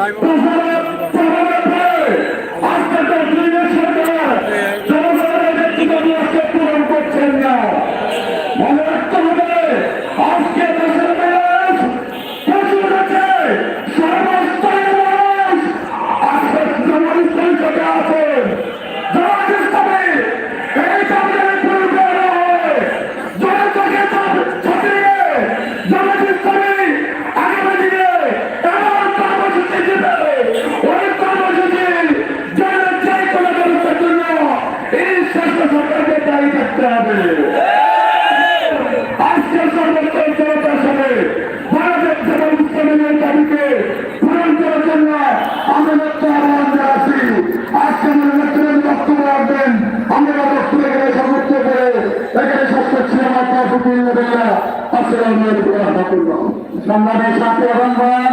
Driver রাখবেন আমরা বক্তব্য এখানে সমুক্ত করে এখানে ষষ্ঠ ছিলাম আপনার ফুটিল আসসালামু আলাইকুম রহমতুল্লাহ সম্মানের সাথে বন্ধন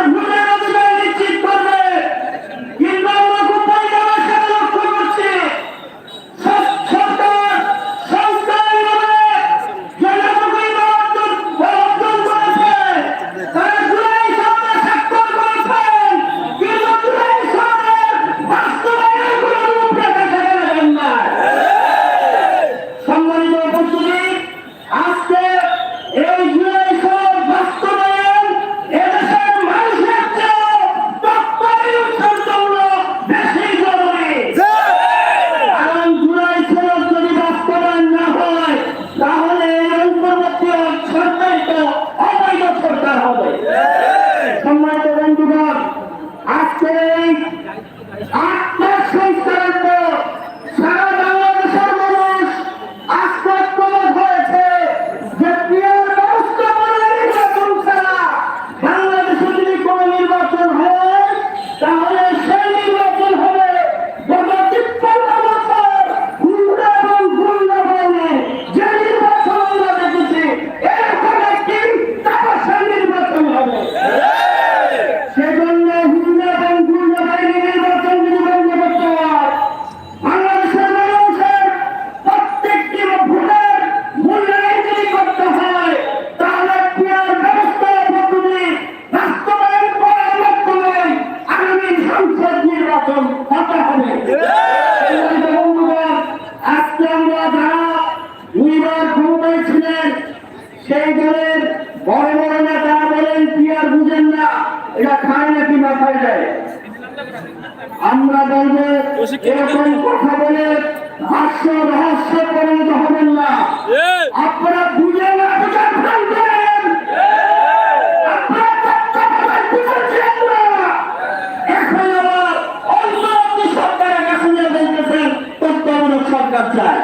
সেই দলের বড় বড় নেতা বলেন কি আর বুঝেন না এটা খায় নাকি মাথায় যায়। আমরা বলব এরকম কথা বলে হাস্য রহস্য পরিণত হবেন না। আপনারা বুঝে না বুঝেন এখন আবার সরকার চায়।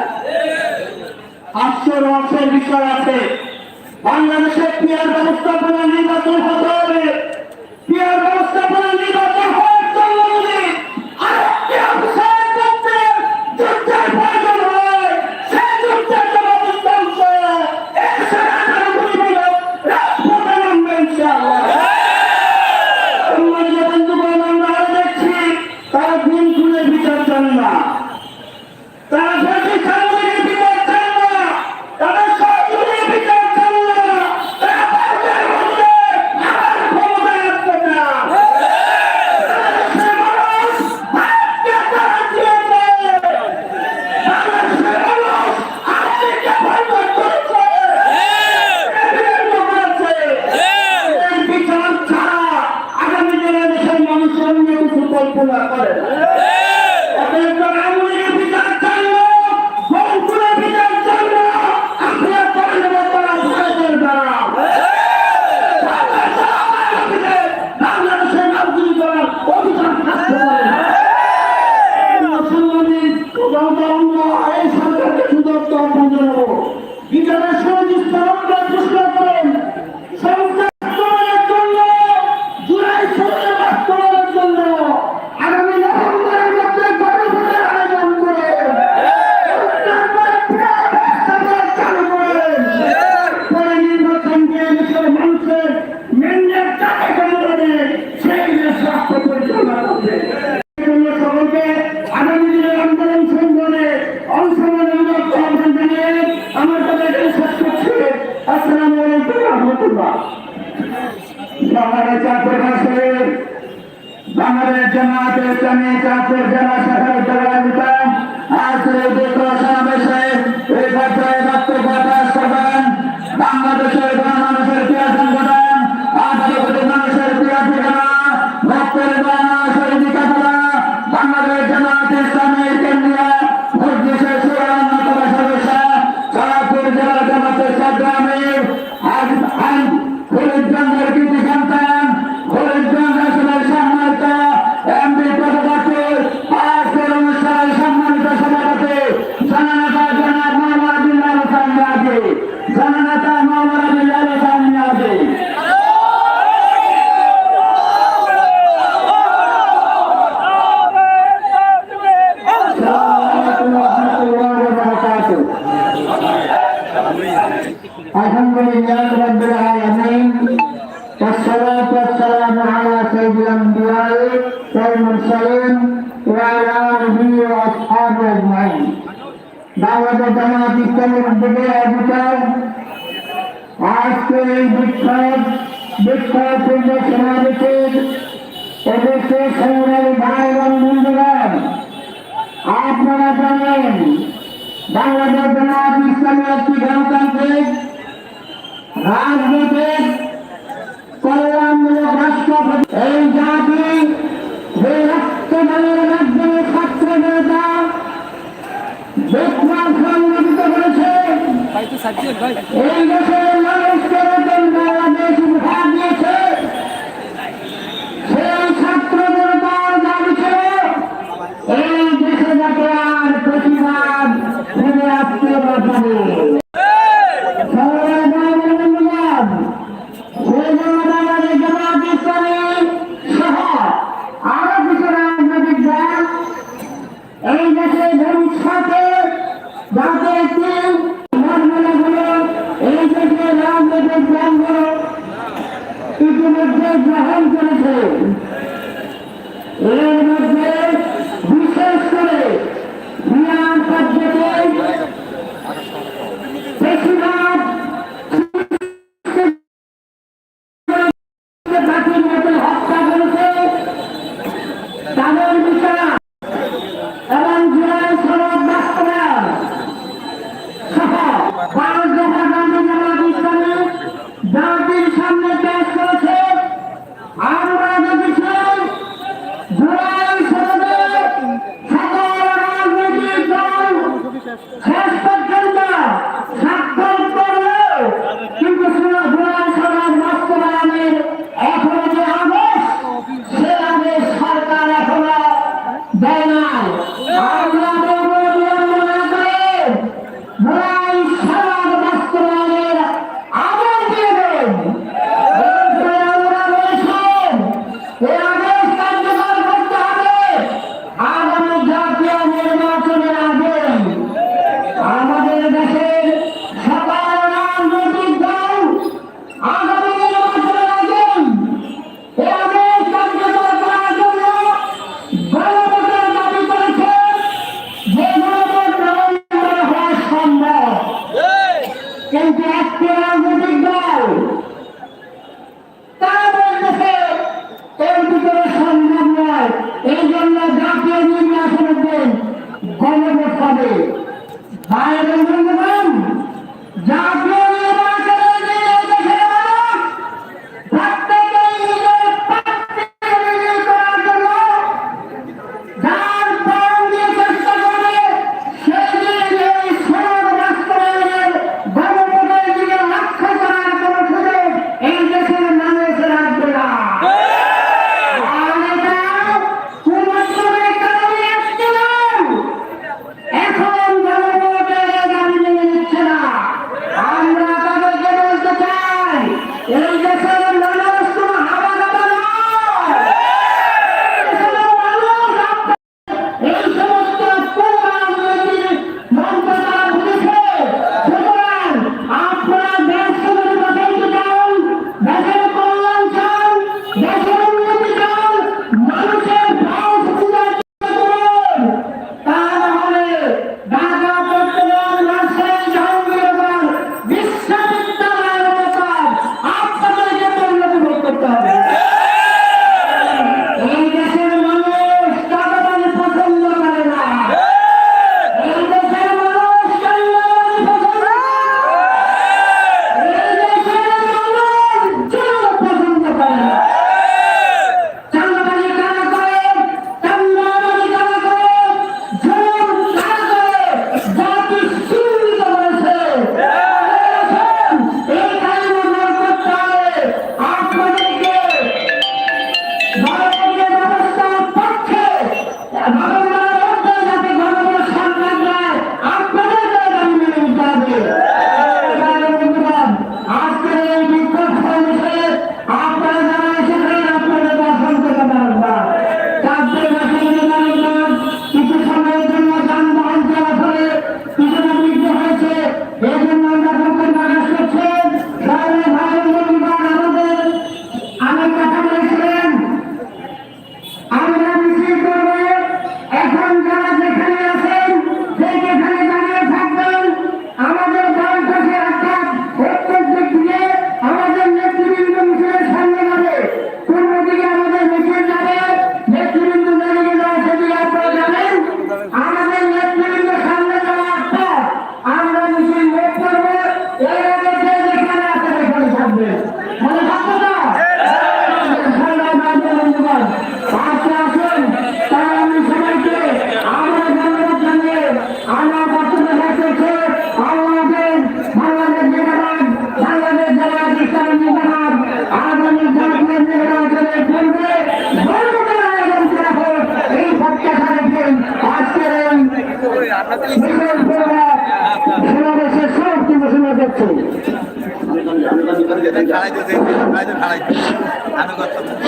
হাস্য রহস্যের বিষয় আছে। বাংলাদেশের ক্রিয়ার ব্যবস্থাপনা নির্বাচন হতে হবে। রহমতুল্লাহ বাংলাদেশ চাঁদপুর কাশ্মীর বাংলাদেশ জামাতে ইসলামী চাঁদপুর জেলা শাখার দলতা আজকে বিক্ষোভ সমাবেশে বাংলাদেশের وعلى آله وأصحابه أجمعين দাওয়াত জামাত ইসলামের উদ্যোগে অবিচার আজকের এই বিখ্যাত বিখ্যাত সমাবেশের এদেশে সংগ্রামী ভাই এবং বন্ধুগণ, আপনারা জানেন, বাংলাদেশ জামাত ইসলামী একটি গণতান্ত্রিক রাজনৈতিক কল্যাণমূলক রাষ্ট্র এই জাতি বৃহত্তমের ভাই তো সাজিয়ে ভাই। থেকে প্রাঙ্গণে ইতিমধ্যে গ্রহণ করেছে। এর মধ্যে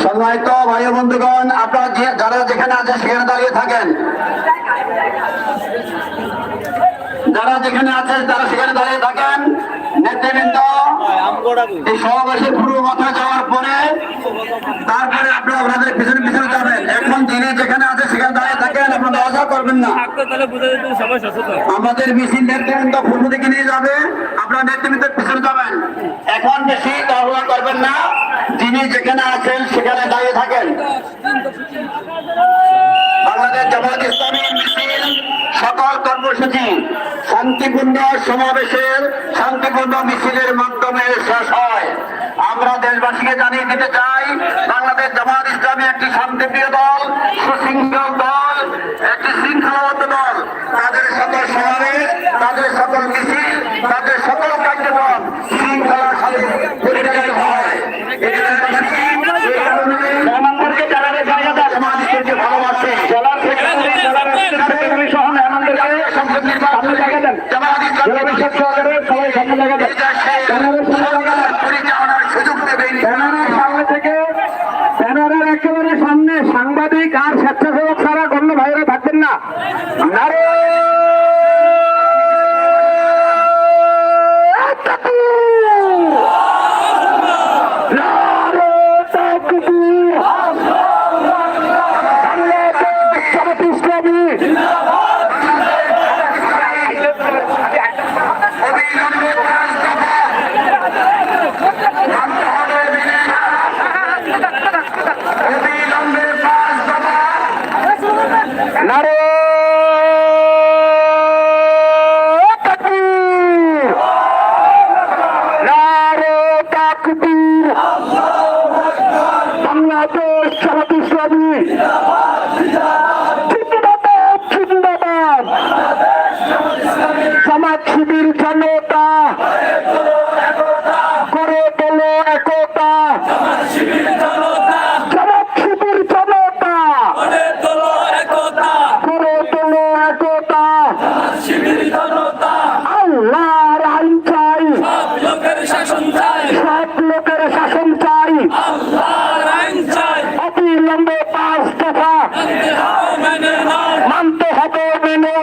সম্মানিত ভাই বন্ধুগণ, আপনারা যারা যেখানে আছে সেখানে দাঁড়িয়ে থাকেন। যারা যেখানে আছে তারা সেখানে দাঁড়িয়ে থাকেন। নেতৃবৃন্দ, এই সমাবেশের পূর্ব মাথায় যাওয়ার পরে তারপরে আপনারা আপনাদের পিছনে পিছনে যাবেন এখন যিনি যেখানে আছে সেখানে দাঁড়িয়ে করবেন না। সচেতন। আমাদের মিছিল নেতৃবৃন্দ পূর্ব দিকে নিয়ে যাবে। আপনারা নেতৃবৃন্দের পিছনে যাবেন। এখন বেশি তাড়াহুড়া করবেন না। যিনি যেখানে আছেন সেখানে দাঁড়িয়ে থাকেন। বাংলাদেশ জামাত ইসলামী মিছিল সকল কর্মসূচি শান্তিপূর্ণ সমাবেশের শান্তিপূর্ণ মিছিলের মাধ্যমে শেষ হয়। আমরা দেশবাসীকে জানিয়ে দিতে চাই বাংলাদেশ জামাত ইসলামী একটি শান্তিপ্রিয় দল সুশৃঙ্খল দল। একটি শৃঙ্খলাবদ্ধ দল তাদের সকল সমাবেশ তাদের সকল মিছিল তাদের Yeah. অবিলম্বে পাঁচ দফা। মানতে হবে মেনে